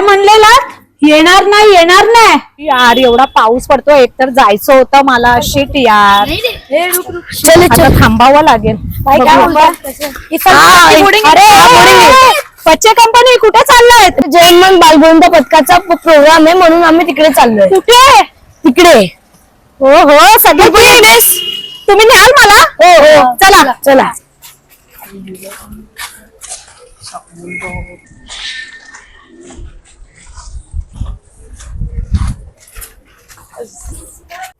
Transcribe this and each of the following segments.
काय म्हणलेलात? येणार नाही येणार नाही. यार एवढा पाऊस पडतो एकतर जायचं होतं मला शिट यार. चल थांबावं लागेल. बघू. हा, अरे बच्चे कंपनी कुठे चाललाय जयमन बालगोविंद पथकाचा प्रोग्राम आहे म्हणून आम्ही तिकडे चाललोय. कुठे? तिकडे. हो हो सगळं तुम्ही न्याल मला? हो हो. चला. चला.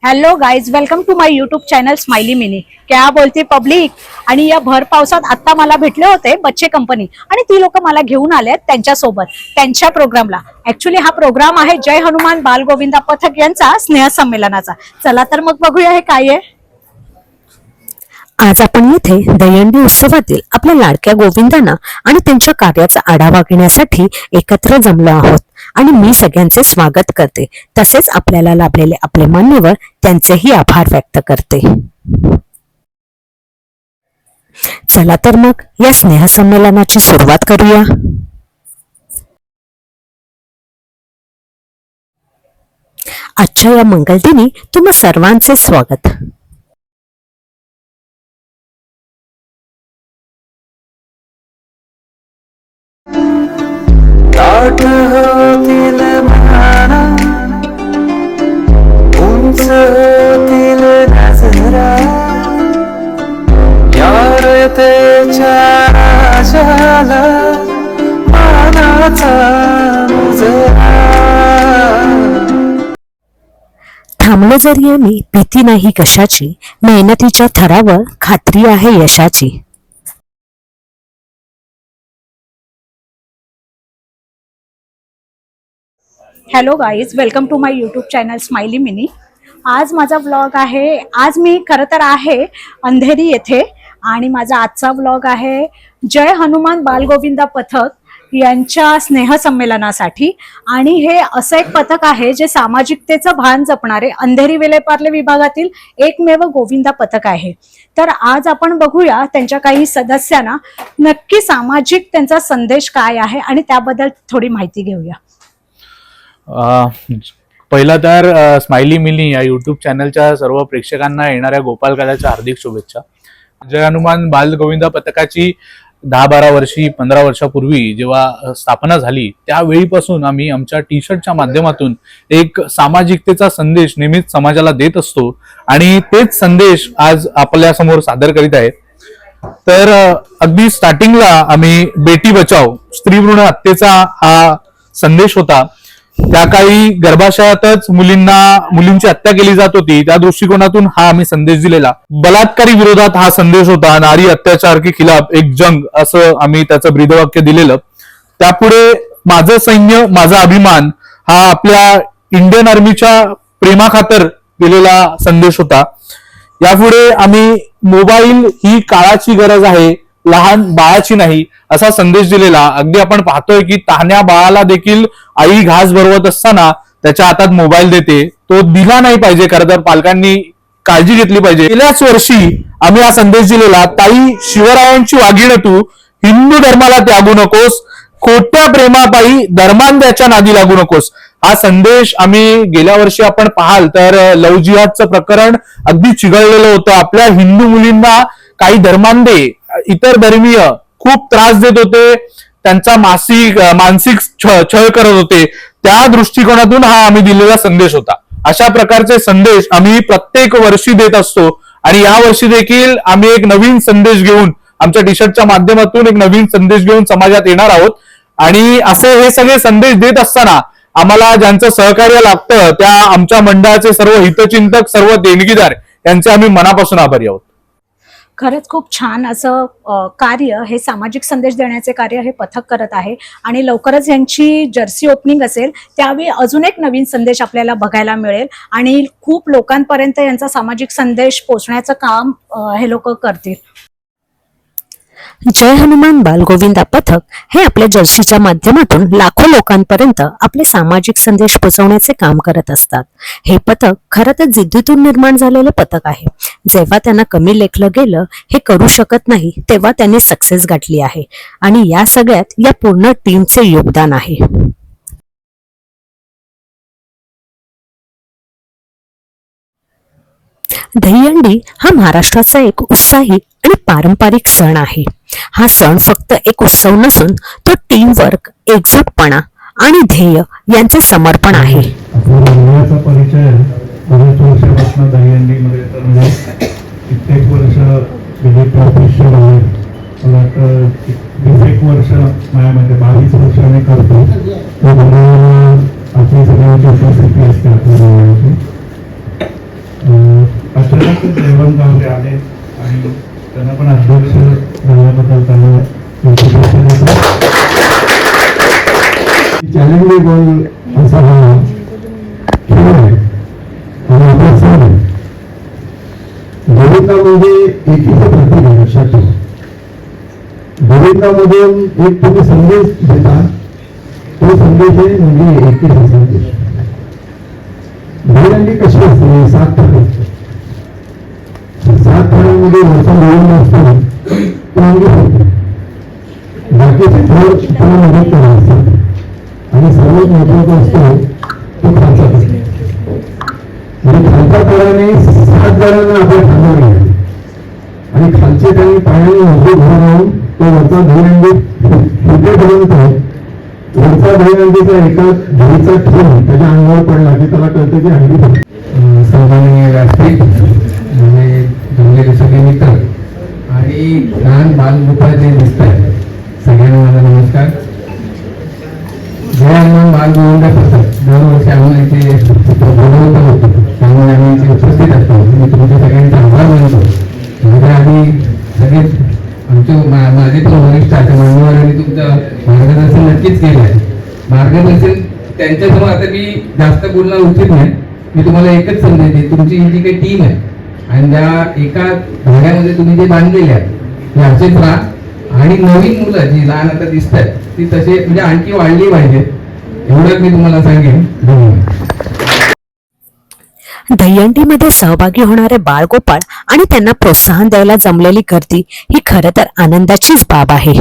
Hello guys welcome to my YouTube channel smiley mini क्या बोलते पब्लिक आणि या भर पावसात आता मला भेटले होते बच्चे कंपनी आणि ती लोक मला घेऊन आले त्यांच्यासोबत त्यांच्या प्रोग्रामला ऍक्च्युली हा प्रोग्राम आहे जय हनुमान बाल गोविंदा पथक यांचा स्नेह संमेलनाचा चला तर मग बघूया हे काय आहे. आज आपण येथे दहीहंडी उत्सवातील आपल्या लाडक्या गोविंदांना आणि त्यांच्या कार्याचा आढावा घेण्यासाठी एकत्र जमलो आहोत. आणि मी सगळ्यांचे स्वागत करते. तसेच आपल्याला लाभलेले आपले मान्यवर त्यांचेही आभार व्यक्त करते. चला तर मग या स्नेहसंमेलनाची सुरुवात करूया. आजच्या या मंगलदिनी तुम्हा सर्वांचे स्वागत. थांबलो जरी आम्ही भीती नाही कशाची. मेहनतीच्या थरावर खात्री आहे यशाची. Hello guys welcome to my YouTube channel smiley mini आज माझा व्लॉग आहे आज मी खरं तर आहे अंधेरी येथे. आणि माझा आजचा व्लॉग आहे जय हनुमान बालगोविंदा पथक. यांच्या स्नेहसंमेलनासाठी. आणि हे असं एक पथक आहे जे सामाजिकतेचं भान जपणारे अंधेरी विलेपार्ले विभागातील एकमेव गोविंदा पथक आहे. तर आज आपण बघूया त्यांच्या काही सदस्यांना नक्की सामाजिक त्यांचा संदेश काय आहे आणि त्याबद्दल थोडी माहिती घेऊया. पहिला पहिलं तर स्माइली मिली या युट्यूब चॅनलच्या सर्व प्रेक्षकांना येणाऱ्या गोपाल काळाच्या हार्दिक शुभेच्छा. जय हनुमान बाल गोविंदा पथकाची दहा बारा वर्षी पंधरा वर्षापूर्वी जेव्हा स्थापना झाली त्यावेळीपासून आम्ही आमच्या टी शर्टच्या माध्यमातून एक सामाजिकतेचा संदेश नेहमीच समाजाला देत असतो. आणि तेच संदेश आज आपल्यासमोर सादर करीत आहे तर अगदी स्टार्टिंगला आम्ही बेटी बचाव स्त्री भ्रूण हत्येचा हा संदेश होता. त्या काळी गर्भाशयातच मुलींना मुलींची हत्या केली जात होती. त्या दृष्टिकोनातून हा आम्ही संदेश दिलेला. बलात्कारी विरोधात हा संदेश होता. नारी अत्याचार के खिलाफ एक जंग असं आम्ही त्याचं ब्रीदवाक्य दिलेलं. त्यापुढे माझं सैन्य माझा अभिमान हा आपल्या इंडियन आर्मीच्या प्रेमाखातर दिलेला संदेश होता. यापुढे आम्ही मोबाईल ही काळाची गरज आहे. लहान बाळाची नाही असा संदेश दिलेला. अगदी आपण पाहतोय की तान्या बाळाला देखील आई घास भरवत असताना त्याच्या हातात मोबाईल देते. तो दिला नाही पाहिजे खरं तर पालकांनी काळजी घेतली पाहिजे. गेल्याच वर्षी आम्ही हा संदेश दिलेला ताई शिवरायांची वागिण तू हिंदू धर्माला त्यागू नकोस खोट्या प्रेमापायी धर्मांध्याच्या नादी लागू नकोस. हा संदेश आम्ही गेल्या वर्षी आपण पाहाल तर लव जिहादचं प्रकरण अगदी चिघळलेलं होतं. आपल्या हिंदू मुलींना काही धर्मांधे इतर धर्मीय खूप त्रास देत होते त्यांचा मासिक मानसिक छ- छळ करत होते त्या दृष्टिकोनातून हा आम्ही दिलेला संदेश होता. अशा प्रकारचे संदेश आम्ही प्रत्येक वर्षी देत असतो आणि या वर्षी देखील आम्ही एक नवीन संदेश घेऊन आमच्या टी शर्टच्या माध्यमातून एक नवीन संदेश घेऊन समाजात येणार आहोत. आणि असे हे सगळे संदेश देत असताना आम्हाला ज्यांचं सहकार्य लागतं त्या आमच्या मंडळाचे सर्व हितचिंतक सर्व देणगीदार यांचे आम्ही मनापासून आभारी आहोत. खरंच खूप छान असं कार्य हे सामाजिक संदेश देण्याचे कार्य हे पथक करत आहे. आणि लवकरच यांची जर्सी ओपनिंग असेल त्यावेळी अजून एक नवीन संदेश आपल्याला बघायला मिळेल. आणि खूप लोकांपर्यंत यांचा सामाजिक संदेश पोचण्याचं काम हे लोक करतील. जय हनुमान बालगोविंदा पथक हे आपल्या जर्सीच्या माध्यमातून लाखो लोकांपर्यंत आपले सामाजिक संदेश पोहोचवण्याचे काम करत असतात. हे पथक खरं तर जिद्दीतून निर्माण झालेले पथक आहे. जेव्हा त्यांना कमी लेखलं गेलं हे करू शकत नाही तेव्हा त्यांनी सक्सेस गाठली आहे. आणि या सगळ्यात या पूर्ण टीमचे योगदान आहे. दहीहंडी हा महाराष्ट्राचा एक उत्साही आणि पारंपरिक सण आहे. हा सण फक्त एक उत्सव नसून तो टीम वर्क एकजूटपणा आणि ध्येय यांचे समर्पण आहे. आपल्या मंडळाचा परिचय बरेच वर्षापासून दहीहंडीमध्ये तर म्हणजे कित्येक वर्ष विविध ऑफिशियल एक- आले आणि त्यांना पण अध्यक्ष झाल्याबद्दल त्यांना शुभेच्छा असा हा. खेळ आहे. आणि आपला सण आहे. एकीचं प्रतीक आहे लक्षात ठेवा. एक तुम्ही संदेश देता. तो संदेश आहे म्हणजे एकीचा संदेश दहीहंडी कशी असते? सात थर असते सात थरांमध्ये वरचा गोविंद बाकीचे थर त्याला मदत करत असतात आणि सर्वात महत्त्वाचा असतो तो खालचा म्हणजे खालच्या थराने सात जणांना आपल्या खांद्यावर घ्यायचे आणि खालचे त्यांनी पायाने वरती उभं राहून तो वरचा धैर्यंडी फुटेपर्यंत वरचा धैर्यंडीचा एका धडीचा ठेवून त्याच्या अंगावर पडला की त्याला कळतं की अंडी सर्वांनी सन्माननीय व्यासपीठ मित्र आणि लहान बालगोपाळ जे दिसत आहेत सगळ्यांना माझा नमस्कार. जेव्हा हनुमान बाल गोविंद पथक दरवर्षी आम्हाला इथे बोलवत होतो त्यामुळे आम्ही इथे उपस्थित असतो. मी तुमच्या सगळ्यांचा आभार मानतो. म्हणजे आम्ही सगळेच आमचे माझे पण वरिष्ठ आहेत मान्यवरांनी तुमचं मार्गदर्शन नक्कीच केलं आहे. मार्गदर्शन त्यांच्यासमोर आता मी जास्त बोलणं उचित नाही. मी तुम्हाला एकच संदेश देईन. तुमची ही जी काही टीम आहे आणि त्या एका भाड्यामध्ये तुम्ही जे बांधलेले आहेत ते असेच राहा आणि नवीन मुलं जी लहान आता दिसत आहेत ती तसे म्हणजे आणखी वाढली पाहिजे. एवढंच मी तुम्हाला सांगेन. धन्यवाद. दहीहंडीमध्ये सहभागी होणारे बाळगोपाळ आणि त्यांना प्रोत्साहन द्यायला जमलेली गर्दी ही खरं तर आनंदाचीच बाब आहे.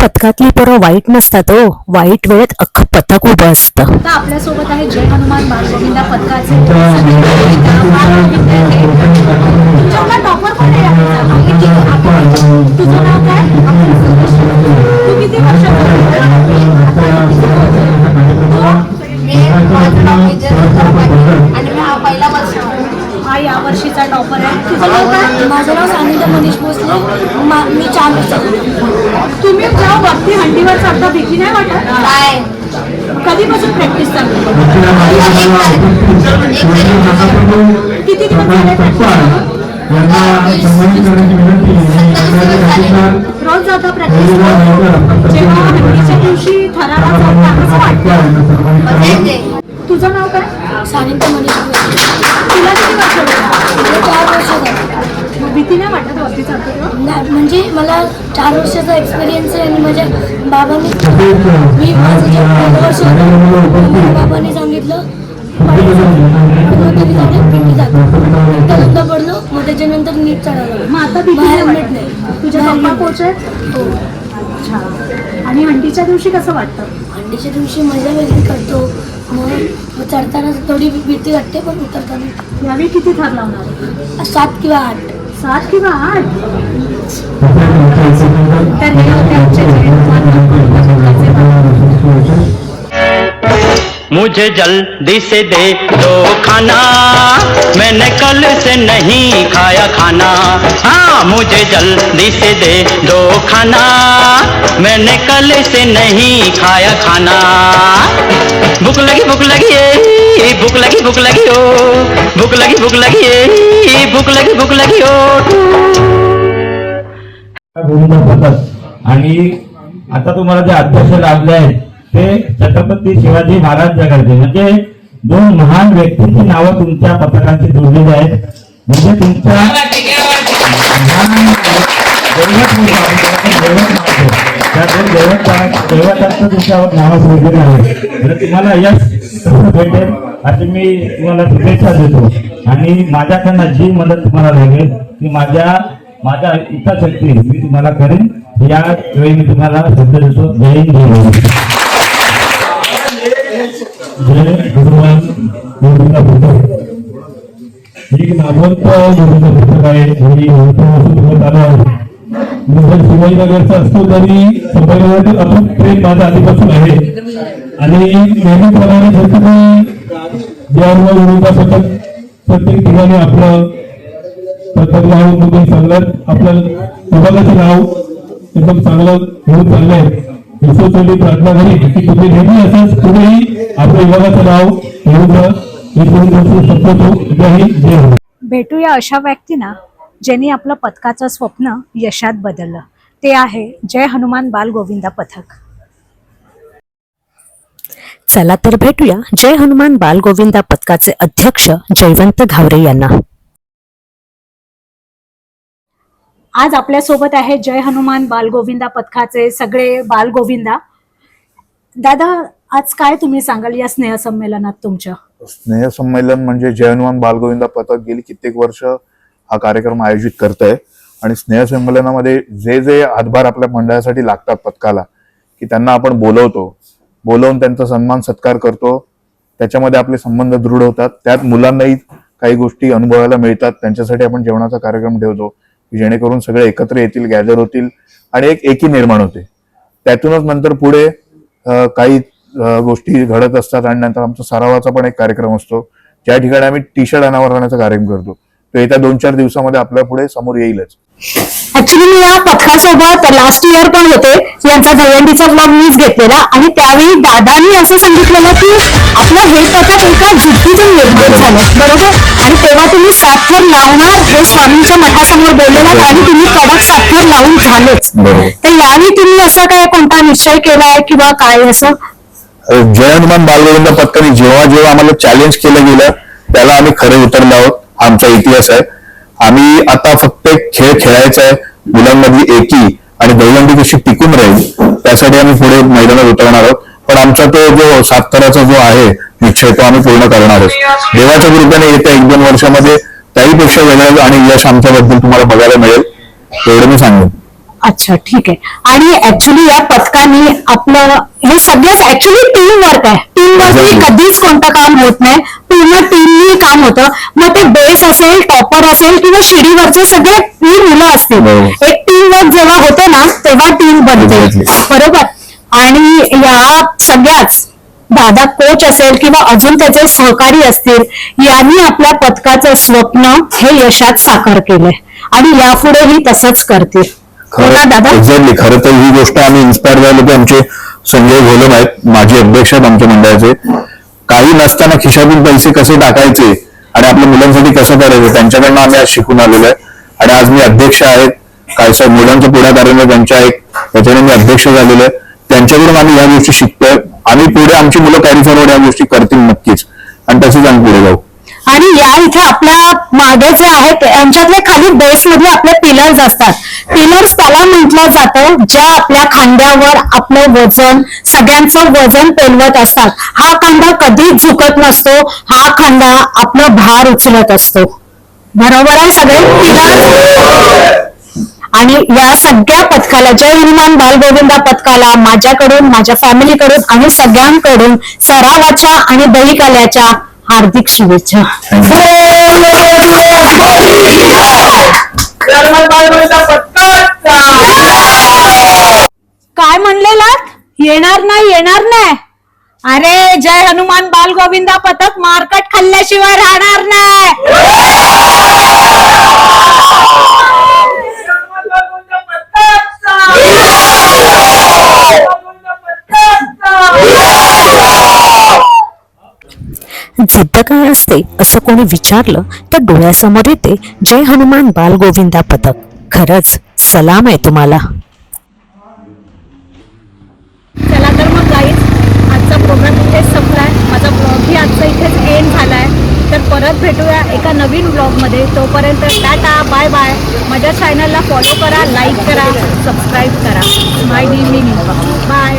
पथकातली पोरं वाईट नसतात हो. वाईट वेळेत अख्खं पथक उभं असतं. आता आपल्यासोबत आहे जय हनुमान बालगोविंदा पथकाचे. तुमच्या तुमच्याकडे टॉपर कोण आहे आपल्याला? तुझं नाव काय? वर्षीचा टॉपर आहे. माझं नाव सानिका मनीष भोसले. मा- मी चार वर्षाचा तुम्ही जेव्हा वरती हंडीवर चढता भीती नाही वाटत? काय? कधीपासून प्रॅक्टिस चालू किती दिवस झाले? यांना. रोज जाता प्रॅक्टिस जेव्हा हंडीच्या दिवशी थराला चढता कसं वाटतं? तुझं नाव काय? सानिका मनीष भोसले. तुला किती वर्ष? मी चार वर्षाचा मग भीती नाही वाटत वरती चढतो तेव्हा? नाही म्हणजे मला चार वर्षाचा एक्सपिरियन्स आहे आणि माझ्या बाबांनी मी माझं जे या पहिलं वर्ष होतं, कार्यक्रमाला उपस्थित माझ्या बाबांनी सांगितलं कधी जाते पिंडी जाते त्यानंतर पडलो मग त्याच्यानंतर नीट चढायला मग आता भीती बाहेर वाटत नीट नाही. तुझे बाहेर पप्पा. कोच आहेत? हो. अच्छा. आणि हंडीच्या दिवशी कसं वाटतं? अंडीच्या दिवशी मजा वेगळी करतो. मग चढताना थोडी भीती वाटते पण उतरताना. यावेळी किती थर लावणार? सात किंवा आठ. मुझे जल्दी से दे दो खाना। मैंने कल से नहीं खाया खाना। हाँ मुझे जल्दी से दे दो खाना। मैंने कल से नहीं खाया खाना। भूख लगी भूख लगी। ए भूख लगी भूख लगी ओ। भूख लगी भूख लगी ए भूख लगी भूख लगी ओ गोविंद पथक आणि आता तुम्हाला जे अध्यक्ष लाभले आहेत ते छत्रपती शिवाजी महाराज जगाचे म्हणजे दोन महान व्यक्तींची नावं तुमच्या पथकांशी जोडलेली आहेत. म्हणजे तुमच्या महान दैवत दैवत दैवत तुमच्यावर आहे तर तुम्हाला यश कसं भेटेल अशी मी तुम्हाला शुभेच्छा देतो आणि माझ्याकडनं जी मदत तुम्हाला लागेल ती माझ्या माझ्या इच्छाशक्ती मी तुम्हाला करेन. या वेळी मी तुम्हाला शब्द देतो जय जय भगवान गोविंद एक नामवंत गोविंद पुस्तक आहे आलो आहे मी शिवाजीनगरचा असतो तरी संभाजीनगरातील अतूट प्रेम माझा आधीपासून आहे. आणि नेहमीप्रमाणे जसं की ज्या गोविंदा प्रत्येक ठिकाणी आपलं प्रत्येक नाव मुंबई सांगत आपलं विभागाचं नाव एकदम चांगलं होऊन चाललंय. यशस्वी प्रार्थना झाली की तुम्ही नेहमी असंच तुम्ही आपल्या विभागाचं नाव घेऊन जा. मी तुम्ही शक्यतो जय हिंद जय हो. भेटूया अशा व्यक्तींना. ज्यांनी आपलं पथकाचं स्वप्न यशात बदललं. ते आहे जय हनुमान बाल गोविंदा पथक. चला तर भेटूया जय हनुमान बाल गोविंदा पथकाचे अध्यक्ष जयवंत घावरे यांना. आज आपल्यासोबत आहे जय हनुमान बाल गोविंदा पथकाचे सगळे बाल गोविंदा. दादा आज काय तुम्ही सांगाल या स्नेहसंमेलनात तुमच्या? स्नेहसंमेलन म्हणजे जय हनुमान बालगोविंदा पथक गेली कित्येक वर्ष हा कार्यक्रम आयोजित करत आहे आणि स्नेहसंमेलनामध्ये जे जे हातभार आपल्या मंडळासाठी लागतात पथकाला की त्यांना आपण बोलवतो बोलवून त्यांचा सन्मान सत्कार करतो. त्याच्यामध्ये आपले संबंध दृढ होतात. त्यात मुलांनाही काही गोष्टी अनुभवायला मिळतात. त्यांच्यासाठी आपण जेवणाचा कार्यक्रम ठेवतो की जेणेकरून सगळे एकत्र येतील गॅदर होतील आणि एक एकी निर्माण होते. त्यातूनच नंतर पुढे काही गोष्टी घडत असतात आणि नंतर आमचा सरावाचा पण एक कार्यक्रम असतो. ज्या ठिकाणी आम्ही टी शर्ट अनावरणाचा कार्यक्रम करतो. तो येत्या दोन चार दिवसामध्ये आपल्या पुढे समोर येईलच. ऍक्च्युली मी या पथकासोबत लास्ट इयर पण होते. यांचा दहीहंडीचा ब्लॉग मीच घेतलेला. आणि त्यावेळी दादांनी असं सांगितलेलं की आपलं हे पथक एका जिद्दीतून निर्माण झालं. बरोबर? आणि तेव्हा तुम्ही सातवर लावणार हे स्वामींच्या मठासमोर बोललेलात आणि तुम्ही कडक सातवर लावून झालेच. तर यावेळी तुम्ही असं काय कोणता निश्चय केलाय किंवा काय असं? जय हनुमान बालगोविंद पथकाने जेव्हा जेव्हा आम्हाला चॅलेंज केलं गेलं त्याला आम्ही खरे उतरलो आहोत. आमचा इतिहास आहे. आम्ही आता फक्त एक खेळ खेळायचा आहे मुलांमधली एकी आणि दहीहंडी कशी टिकून राहील त्यासाठी आम्ही पुढे मैदानात उतरणार आहोत. पण आमचा तो जो सातराचा जो आहे निश्चय तो आम्ही पूर्ण करणार आहोत. देवाच्या कृपेने येत्या एक दोन वर्षामध्ये त्याहीपेक्षा वेगळं आणि यश आमच्याबद्दल तुम्हाला बघायला मिळेल एवढं मी सांगेन. अच्छा ठीक आहे. आणि ऍक्च्युली या पथकाने आपलं हे सगळंच ऍक्च्युली टीम वर्क आहे. टीम वर्क कधीच कोणतं काम होत नाही. पूर्ण टीमनी काम होतं? मग ते बेस असेल टॉपर असेल किंवा शिडीवरचे सगळे ही मुलं असतील. बरोबर. एक टीम वर्क जेव्हा होते ना तेव्हा टीम बनते. Exactly. बरोबर. आणि या सगळ्याच दादा कोच असेल किंवा अजून त्याचे सहकारी असतील यांनी आपल्या पथकाचं स्वप्न हे यशात साकार केलंय. आणि यापुढेही तसंच करतील. हो ना दादा? एक्झॅक्टली. खरं तर ही गोष्ट आम्ही इन्स्पायर झालो की आमचे संजय घोलम आहेत माजी अध्यक्ष आहेत आमच्या मंडळाचे. काही नसताना खिशातून पैसे कसे टाकायचे आणि आपल्या मुलांसाठी कसं करायचं त्यांच्याकडनं आम्ही आज शिकून आलेलो आहे. आणि आज मी अध्यक्ष आहेत. काय मुलांच्या पुढाकाराने त्यांच्या एक त्याच्याने मी अध्यक्ष झालेलो आहे. त्यांच्याकडून आम्ही या गोष्टी शिकतोय. आम्ही पुढे आमची मुलं कॅरी फॉरवर्ड या गोष्टी करतील नक्कीच. आणि तसेच आम्ही पुढे जाऊ. आणि या इथे आपल्या मागे जे आहेत यांच्यातले खाली बेस मध्ये आपले पिलर्स असतात. पिलर्स त्याला म्हटलं जातं ज्या आपल्या खांद्यावर आपलं वजन सगळ्यांचं वजन पेलवत असतात. हा खांदा कधीच झुकत नसतो हा खांदा आपलं भार उचलत असतो. बरोबर आहे सगळे? पिलर्स आणि या सगळ्या पथकाला जय हनुमान बाल गोविंदा पथकाला माझ्याकडून माझ्या फॅमिलीकडून आणि सगळ्यांकडून सरावाच्या आणि दहीकाल्याच्या हार्दिक शुभेच्छा. काय म्हणलेला येणार नाही येणार नाही. अरे जय हनुमान बाल गोविंदा पथक मारकट खाल्ल्याशिवाय राहणार नाही. जिद्द काय असते असं कोणी विचारलं तर डोळ्यासमोर येते जय हनुमान बाल गोविंदा पथक. खरंच सलाम आहे तुम्हाला. चला तर मग गाईज आजचा प्रोग्राम इथेच संपलाय. माझा ब्लॉगही आजचा इथेच एंड आहे तर परत भेटूया एका नवीन ब्लॉगमध्ये तोपर्यंत टाटा बाय बाय माझ्या चॅनलला फॉलो करा लाईक करा सबस्क्राईब करा. माय डी मी बाय